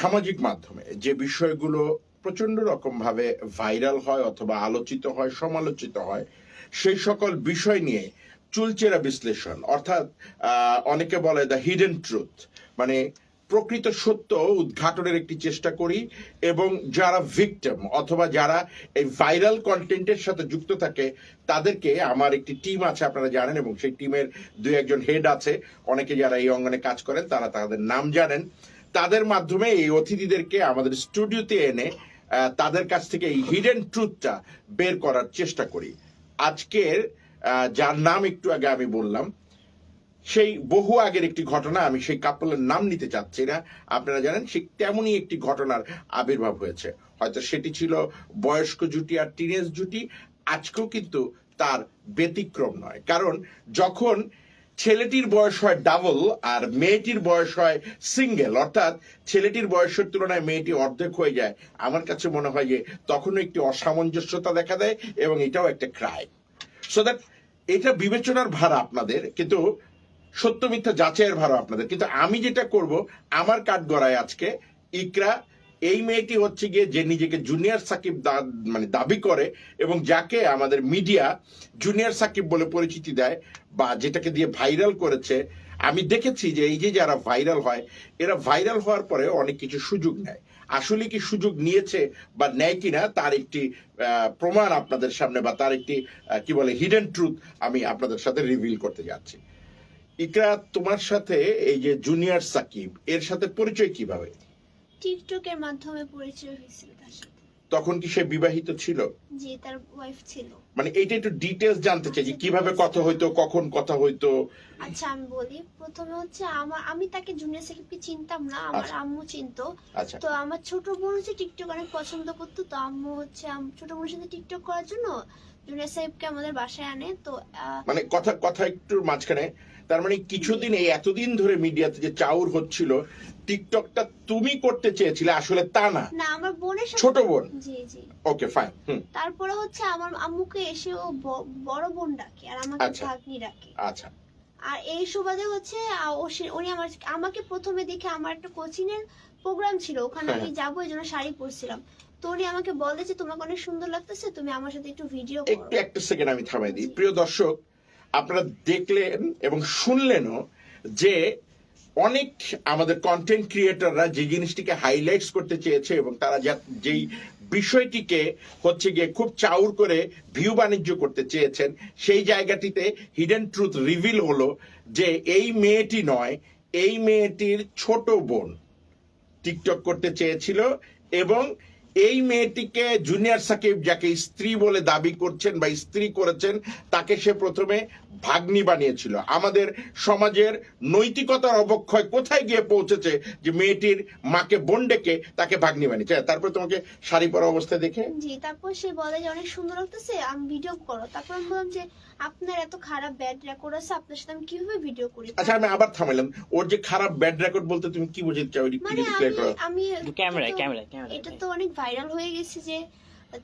সামাজিক মাধ্যমে যে বিষয়গুলো প্রচণ্ড রকম ভাবে ভাইরাল হয় অথবা আলোচিত হয়, সমালোচিত হয়, সেই সকল বিষয় নিয়ে চুলচেরা বিশ্লেষণ, অর্থাৎ অনেকে বলে দ্য হিডেন ট্রুথ মানে প্রকৃত সত্য উদ্ঘাটনের একটি চেষ্টা করি এবং যারা ভিকটিম অথবা যারা এই ভাইরাল কন্টেন্টের সাথে যুক্ত থাকে, তাদেরকে আমার একটি টিম আছে, আপনারা জানেন, এবং সেই টিমের দুই একজন হেড আছে, অনেকে যারা এই অঙ্গনে কাজ করেন, তারা তাদের নাম জানেন। তাদের মাধ্যমে এই অতিথিদেরকে আমাদের স্টুডিওতে এনে তাদের কাছ থেকে এই হিডেন ট্রুথটা বের করার চেষ্টা করি। আজকের যার নাম একটু আগে আমি বললাম, সেই বহু আগের একটি ঘটনা আমি সেই কাপলের নাম নিতে চাচ্ছি না। আপনারা জানেন, সে তেমনই একটি ঘটনার আবির্ভাব হয়েছে। হয়তো সেটি ছিল বয়স্ক জুটি আর টিনেজ জুটি, আজকেও কিন্তু তার ব্যতিক্রম নয়। কারণ যখন ছেলেটির বয়স হয় ডাবল আর মেয়েটির বয়স হয় সিঙ্গেল। অর্থাৎ ছেলেটির বয়সের তুলনায় মেয়েটি অর্ধেক হয়ে যায়। আমার কাছে মনে হয় যে তখনও একটি অসামঞ্জস্যতা দেখা দেয় এবং এটাও একটা ক্রাইম সো দ্যাট এটা বিবেচনার ভার আপনাদের, কিন্তু সত্য মিথ্যা যাচাইয়ের ভার আপনাদের। কিন্তু আমি যেটা করব, আমার কাঠ গড়ায় আজকে ইকরা এই মেয়েটি হচ্ছে গিয়ে যে নিজেকে জুনিয়র সাকিব মানে দাবি করে এবং যাকে আমাদের মিডিয়া জুনিয়র সাকিব বলে পরিচিতি দেয় বা যেটাকে দিয়ে ভাইরাল করেছে। আমি দেখেছি যে এই যে যারা ভাইরাল হয়, এরা ভাইরাল হওয়ার পরে অনেক কিছু সুযোগ নেয়। আসলে কি সুযোগ নিয়েছে বা নেয় কিনা তার একটি প্রমাণ আপনাদের সামনে বা তার একটি কি বলে হিডেন ট্রুথ আমি আপনাদের সাথে রিভিল করতে যাচ্ছি। ইকরা তোমার সাথে এই যে জুনিয়র সাকিব, এর সাথে পরিচয় কীভাবে? টিকটকের মাধ্যমে পরিচয় হয়েছিল তার সাথে। তখন কি সে বিবাহিত ছিল? যে তার ওয়াইফ ছিল। মানে এইটা একটু ডিটেলস জানতে চাই যে কীভাবে কথা হইতো কখন কথা হইতো? আচ্ছা আমি বলি প্রথমে হচ্ছে আমার আমি তাকে জুনিয়র সাকিবকে চিনতাম না আমার আচ্ছা। আম্মু চিনতো। আচ্ছা। তো আমার ছোট বোন হচ্ছে টিকটক অনেক পছন্দ করতো তো আম্মু হচ্ছে ছোট বোনের সাথে টিকটক করার জন্য আমাদের বাসায় আনে তো মানে কথা কথা একটু মাঝখানে তার মানে কিছুদিন এই এতদিন ধরে মিডিয়াতে যে চাউর হচ্ছিল টিকটকটা তুমি করতে চেয়েছিলে আসলে তা না। না আমার বোনের সাথে ছোট বোন? জি জি। ওকে ফাইন তারপরে হচ্ছে আমার আম্মুকে এসে ও বড় বোন ডাকে আর আমাকে আচ্ছা। ভাগ্নি ডাকে। আচ্ছা। আর এই সুবাদে হচ্ছে উনি আমার আমাকে প্রথমে দেখে আমার একটা কোচিং এর প্রোগ্রাম ছিল ওখানে হ্যাঁ, আমি যাব এই জন্য শাড়ি পরছিলাম। তো উনি আমাকে বলে যে তোমাকে অনেক সুন্দর লাগতেছে, তুমি আমার সাথে একটু ভিডিও একটু, একটা সেকেন্ড আমি থামাই দিই। প্রিয় দর্শক, আপনারা দেখলেন এবং শুনলেনও যে অনেক আমাদের কন্টেন্ট ক্রিয়েটররা যে জিনিসটিকে হাইলাইটস করতে চেয়েছে এবং তারা যেই বিষয়টিকে হচ্ছে গিয়ে খুব চাউর করে ভিউ বাণিজ্য করতে চেয়েছেন, সেই জায়গাটিতে হিডেন ট্রুথ রিভিল হলো যে এই মেয়েটি নয়, এই মেয়েটির ছোট বোন টিকটক করতে চেয়েছিল এবং এই মেয়েটিকে জুনিয়র সাকিব যাকে স্ত্রী বলে দাবি করছেন বা স্ত্রী করেছেন তাকে সে প্রথমে ভাগ্নি বানিয়েছিল। আমাদের সমাজের নৈতিকতার অবক্ষয় কোথায় গিয়ে পৌঁছেছে যে মেয়েটির মাকে বোন ডেকে তাকে ভাগ্নি বানিয়েছে? তারপর তোমাকে শাড়ি পরা অবস্থায় দেখে? জি তারপর সে বলে যে অনেক সুন্দর লাগতেছে আমি ভিডিও করো। তারপর আমি বললাম যে আপনার এত খারাপ ব্যাড রেকর্ড আছে আপনার সাথে আমি কীভাবে ভিডিও করি? আচ্ছা আমি আবার থামাইলাম। ওর যে খারাপ ব্যাড রেকর্ড বলতে তুমি কি বুঝতে চাও? একটু মানে আমি ক্যামেরায় ক্যামেরায় এটা তো অনেক ভাইরাল হয়ে গেছে যে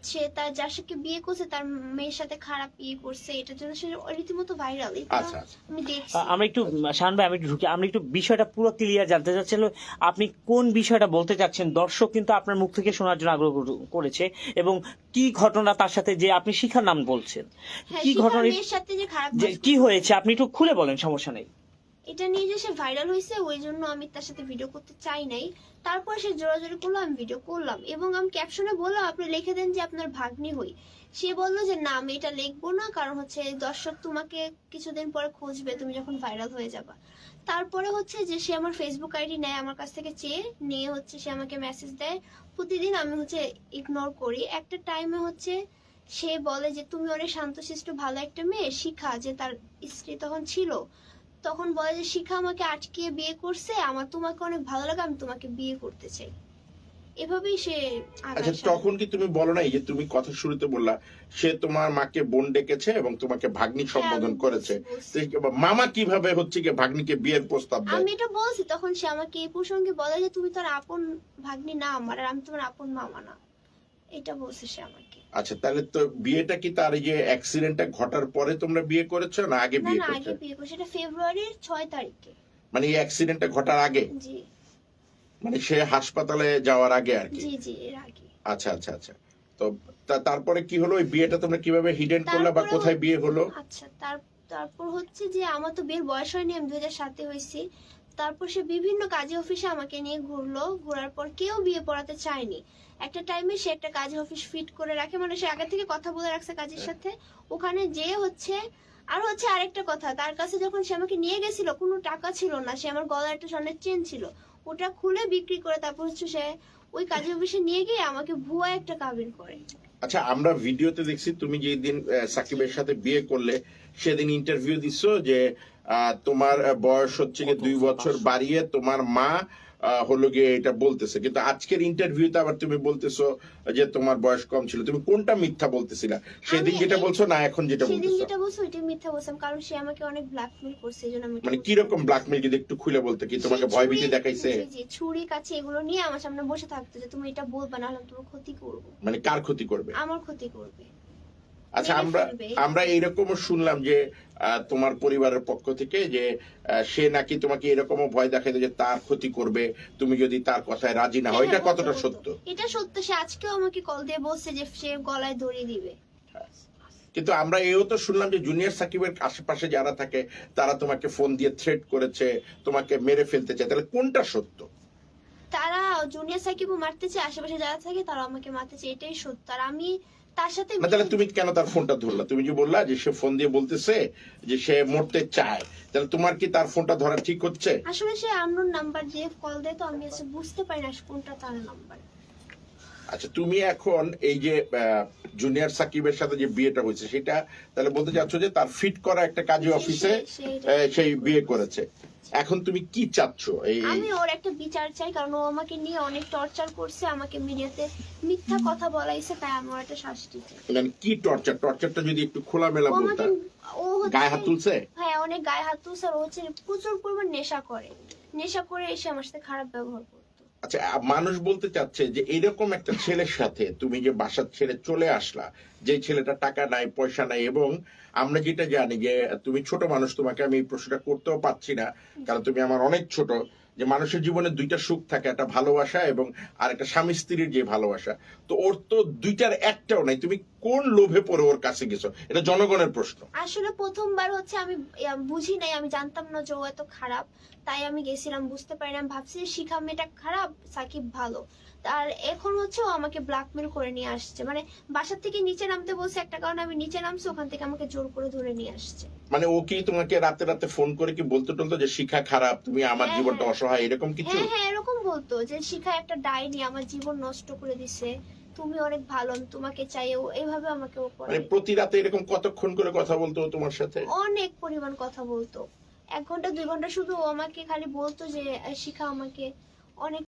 সে তার যার সাথে বিয়ে করছে তার মেয়ের সাথে খারাপ ইয়ে করছে এটার জন্য সে রীতিমতো ভাইরাল আচ্ছা, আচ্ছা। আমি দেখছি। আ- আমরা একটু শাহান ভাই আমি একটু ঢুকি আমি একটু বিষয়টা পুরো ক্লিয়ার জানতে চাচ্ছিল আপনি কোন বিষয়টা বলতে চাচ্ছেন? দর্শক কিন্তু আপনার মুখ থেকে শোনার জন্য আগ্রহ করেছে এবং কি ঘটনা তার সাথে যে আপনি শিখার নাম বলছেন? হ্যাঁ কি ঘটনা মেয়ের সাথে যে খারাপ যে কি হয়েছে আপনি একটু খুলে বলেন সমস্যা নেই। এটা নিয়ে যে সে ভাইরাল হয়েছে, ওই জন্য আমি তার সাথে ভিডিও করতে চাই নাই। তারপর সে জোরাজোরি করল, আমি ভিডিও করলাম এবং আমি ক্যাপশনে বললাম, আপনি লিখে দেন যে আপনার ভাগ্নি হই। সে বলল যে, না, আমি এটা লিখব না, কারণ হচ্ছে দর্শক তোমাকে কিছুদিন পরে খুঁজবে, তুমি যখন ভাইরাল হয়ে যাবা। তারপরে হচ্ছে যে সে আমার ফেসবুক আইডি নেয়, আমার কাছ থেকে চেয়ে নিয়ে হচ্ছে সে আমাকে মেসেজ দেয়। প্রতিদিন আমি হচ্ছে ইগনোর করি। একটা টাইমে হচ্ছে সে বলে যে, তুমি অনেক শান্তশিষ্ট, ভালো একটা মেয়ে, শিখা যে তার স্ত্রী তখন ছিল। তখন বলে যে শিখা আমাকে আটকিয়ে বিয়ে করছে আমার তোমাকে অনেক ভালো লাগে আমি তোমাকে বিয়ে করতে চাই। এভাবেই সে আচ্ছা তখন কি তুমি বলো নাই যে তুমি কথা শুরুতে বললা সে তোমার মাকে বোন ডেকেছে এবং তোমাকে ভাগ্নি সম্বোধন করেছে। হ্যাঁ, বলছি। তো মামা কীভাবে হচ্ছে কি ভাগ্নিকে বিয়ের প্রস্তাব দেয়? আমি এটা বলছি তখন সে আমাকে এই প্রসঙ্গে বলে যে তুমি তোর আপন ভাগ্নি না আমার আর আমি তোমার আপন মামা না। এটা বলছে সে আমাকে। আচ্ছা তাহলে তো বিয়েটা কি তার যে অ্যাক্সিডেন্টটা ঘটার পরে তোমরা বিয়ে করেছ না আগে বিয়ে না করেছ? আগে বিয়ে করছে। এটা ফেব্রুয়ারির ছয় তারিখে। মানে এই অ্যাক্সিডেন্টটা ঘটার আগে? জি। মানে সে হাসপাতালে যাওয়ার আগে আর কি? জি জি এর আগে। আচ্ছা আচ্ছা আচ্ছা। তো তারপরে কি হলো? ওই বিয়েটা তোমরা কীভাবে হিডেন করলে বা কোথায় বিয়ে হলো? আচ্ছা তার তারপর হচ্ছে যে আমার তো বিয়ের বয়স হয়নি আমি দুই হাজার সাতে হয়েছি। তারপর সে বিভিন্ন কাজে অফিসে আমাকে নিয়ে ঘুরলো। ঘোরার পর কেউ বিয়ে পড়াতে চায়নি। একটা টাইমে সে একটা কাজে অফিস ফিট করে রাখে। মানে সে আগে থেকে কথা বলে রাখছে কাজের সাথে। ওখানে যে হচ্ছে আর হচ্ছে আরেকটা কথা তার কাছে যখন সে আমাকে নিয়ে গেছিল কোনো টাকা ছিল না। সে আমার গলায় একটা স্বর্ণের চেন ছিল। ওটা খুলে বিক্রি করে তারপর হচ্ছে সে ওই কাজে অফিসে নিয়ে গিয়ে আমাকে ভুয়া একটা কাবিন করে। আচ্ছা আমরা ভিডিওতে দেখছি তুমি যেই দিন আহ, সাকিবের সাথে বিয়ে করলে সেদিন ইন্টারভিউ দিছো যে তোমার বয়স হচ্ছে গিয়ে দুই বছর বাড়িয়ে তোমার মা হলো গিয়ে এটা বলতেছে। কিন্তু আজকের ইন্টারভিউতে আবার তুমি বলতেছো যে তোমার বয়স কম ছিল। তুমি কোনটা মিথ্যা বলতেছিলা? সেদিন যেটা বলছো না এখন যেটা সেদিন যেটা বলছো ওইটা মিথ্যা বলছিলাম কারণ সে আমাকে অনেক ব্ল্যাকমেল করছে এই জন্য আমি মানে বলছি। কীরকম ব্ল্যাকমেল যদি একটু খুলে বলতে কি তোমাকে সে ভয়ভীতি দেখাইছে? জি, জি, ছুরি কাছে এগুলো নিয়ে আমার সামনে বসে থাকতো যে তুমি এটা বলবা না হলে তোমার ক্ষতি করব। মানে কার ক্ষতি করবে? আমার ক্ষতি করবে। আচ্ছা আমরা আমরা এইরকমও শুনলাম যে তোমার পরিবারের পক্ষ থেকে যে সে নাকি তোমাকে এরকমও ভয় দেখাইতো যে তার ক্ষতি করবে তুমি যদি তার কথায় রাজি না হয় এটা হ্যাঁ, কতটা বলতো, সত্য? এটা সত্য সে আজকেও আমাকে কল দিয়ে বলছে যে সে গলায় দড়ি দিবে। কিন্তু আমরা এও তো শুনলাম যে জুনিয়র সাকিবের আশেপাশে যারা থাকে তারা তোমাকে ফোন দিয়ে থ্রেট করেছে তোমাকে মেরে ফেলতে চায়। তাহলে কোনটা সত্য? তারা জুনিয়র সাকিবও মারতে চায় আশেপাশে যারা থাকে তারা আমাকে মারতে চায় এটাই সত্য। আর আমি তার সাথে তাহলে তুমি কেন তার ফোনটা ধরলা? তুমি যে বললা যে সে ফোন দিয়ে বলতেছে যে সে মরতে চায়? তাহলে তোমার কি তার ফোনটা ধরা ঠিক হচ্ছে? আসলে সে আননোন নাম্বার দিয়ে কল দেয় তো আমি আসলে বুঝতে পারি না কোনটা তার নাম্বার। আচ্ছা তুমি এখন এই যে জুনিয়র সাকিবের সাথে যে বিয়েটা হয়েছে সেটা তাহলে বলতে চাচ্ছ যে তার ফিট করা একটা কাজী অফিসে সেই বিয়ে করেছে। এখন তুমি কি চাচ্ছ? আমি ওর একটা বিচার চাই কারণ ও আমাকে নিয়ে অনেক টর্চার করছে আমাকে মিডিয়াতে মিথ্যা কথা বলাইছে তাই আমার একটা শাস্তি চাই। মানে কি টর্চার? টর্চারটা যদি একটু খোলামেলা ও বলতা। আমাকে ও হচ্ছে গায়ে হাত তুলছে? হ্যাঁ অনেক গায়ে হাত তুলছে আর ও হচ্ছে প্রচুর পরিমাণ নেশা করে। নেশা করে এসে আমার সাথে খারাপ ব্যবহার করতো আচ্ছা মানুষ বলতে চাচ্ছে যে এরকম একটা ছেলের সাথে তুমি যে বাসা ছেড়ে চলে আসলা, যে ছেলেটা টাকা নাই, পয়সা নাই, এবং আমরা যেটা জানি যে তুমি ছোট মানুষ, তোমাকে আমি এই প্রশ্নটা করতেও পারছি না, কারণ তুমি আমার অনেক ছোট, যে মানুষের জীবনে দুইটা সুখ থাকে, একটা ভালোবাসা এবং আর একটা স্বামী স্ত্রীর যে ভালোবাসা। তো ওর তো দুইটার একটাও নাই, তুমি কোন লোভে পড়ে ওর কাছে গেছো? এটা জনগণের প্রশ্ন। আসলে প্রথমবার হচ্ছে আমি বুঝি নাই আমি জানতাম না যে ও এত খারাপ। তাই আমি গেছিলাম বুঝতে পারি না ভাবছি যে শিখা মেয়েটা খারাপ সাকিব ভালো। আর এখন হচ্ছে ও আমাকে ব্ল্যাকমেল করে নিয়ে আসছে। মানে বাসার থেকে নিচে নামতে বলছে একটা কারণে আমি নিচে নামছি ওখান থেকে আমাকে জোর করে ধরে নিয়ে আসছে। মানে ও কি তোমাকে রাতে রাতে ফোন করে কি বলতে টলতো যে শিখা খারাপ তুমি আমার হ্যাঁ, জীবনটা হ্যাঁ। অসহায় এরকম কিছু? হ্যাঁ হ্যাঁ এরকম বলতো যে শিখা একটা ডাইনি আমার জীবন নষ্ট করে দিছে। তুমি অনেক ভালো আমি তোমাকে চাই ও এইভাবে আমাকে ও করে। মানে প্রতি রাতে এরকম কতক্ষণ করে কথা বলতো তোমার সাথে? অনেক পরিমাণ কথা বলতো। এক ঘণ্টা দুই ঘণ্টা শুধু ও আমাকে খালি বলতো যে শিখা আমাকে। অনেক